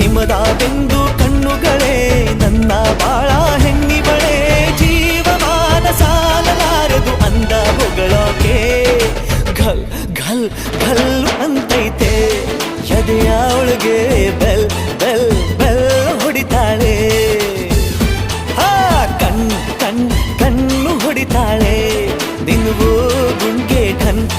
ಹಿಮದಾದೆಂದು ಕಣ್ಣುಗಳೇ, ನನ್ನ ಬಾಳ ಹೆಣ್ಣಿಬಳೆ ಜೀವಮಾನ ಸಾಲಲಾರದು ಅಂದ ಹೊಗಳೋಕೆ. ಘಲ್ ಘಲ್ ಘಲ್ ಅಂತೈತೆ. ಎದೆಯ ಒಳಗೆ ಬೆಲ್ ಬೆಲ್ ಬೆಲ್ ಹೊಡಿತಾಳೆ. ಹಾ, ಕಣ್ ಕಣ್, ಕಣ್ಣು ಹೊಡಿತಾಳೆ. ನಿನ್ಗೂ ಗುಂಡ್ಗೆ ಠನ್